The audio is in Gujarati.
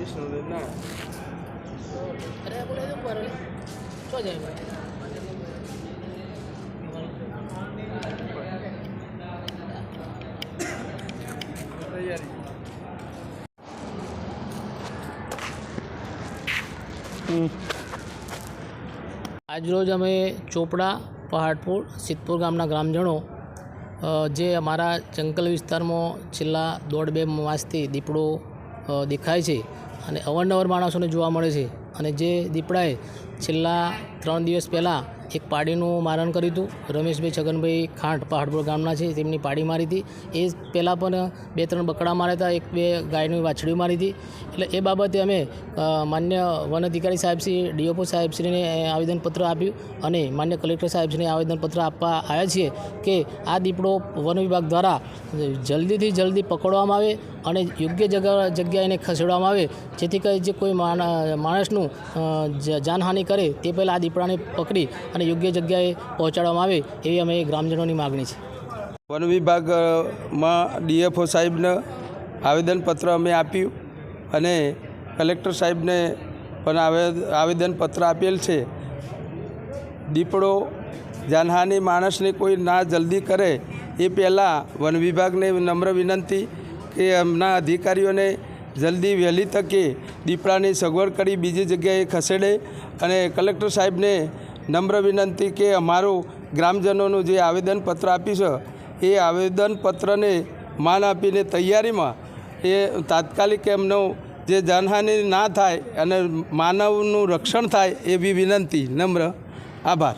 વિષ્ણુ ના અરે બોલે તો આજરોજ અમે ચોપડા, પહાડપુર, સિદ્ધપુર ગામના ગ્રામજનો જે અમારા જંગલ વિસ્તારમાં છેલ્લા દોઢ બે માસથી દીપડો દેખાય છે અને અવારનવાર માણસોને જોવા મળે છે. અને જે દીપડાએ છેલ્લા ત્રણ દિવસ પહેલાં એક પાડીનું મારણ કર્યું હતું, રમેશભાઈ છગનભાઈ ખાંટ પહાડપુર ગામના છે, તેમની પાડી મારી હતી. એ પહેલાં પણ બે ત્રણ બકડા માર્યા હતા, એક બે ગાયની વાછડી મારી હતી. એટલે એ બાબતે અમે માન્ય વન અધિકારી સાહેબશ્રી, ડીઓપો સાહેબશ્રીને આવેદનપત્ર આપ્યું અને માન્ય કલેક્ટર સાહેબશ્રીને આવેદનપત્ર આપવા આવ્યા છીએ કે આ દીપડો વન વિભાગ દ્વારા જલ્દીથી જલ્દી પકડવામાં આવે અને યોગ્ય જગ્યા જગ્યાએ ખસેડવામાં આવે, જેથી કરી જે કોઈ માણ- માણસનું જાનહાનિ કરે, તે પહેલાં આ દીપડાને પકડી અને યોગ્ય જગ્યાએ પહોંચાડવામાં આવે, એવી અમે ગ્રામજનોની માગણી છે. વન વિભાગમાં ડીએફઓ સાહેબને આવેદનપત્ર અમે આપ્યું અને કલેક્ટર સાહેબને પણ આવે- આવેદનપત્ર આપેલ છે. દીપડો જાનહાનિ માણસને કોઈ ના જલ્દી કરે, એ પહેલાં વન વિભાગને નમ્ર વિનંતી કે એમના અધિકારીઓને જલ્દી વહેલી તકે દીપડાની સગવડ કરી બીજી જગ્યાએ ખસેડે અને કલેક્ટર સાહેબને નમ્ર વિનંતી કે અમારું ગ્રામજનોનું જે આવેદનપત્ર આપ્યું છે, એ આવેદનપત્રને માન આપીને તૈયારીમાં એ તાત્કાલિક એમનો જે જાનહાનિ ના થાય અને માનવનું રક્ષણ થાય એવી વિનંતી. નમ્ર આભાર.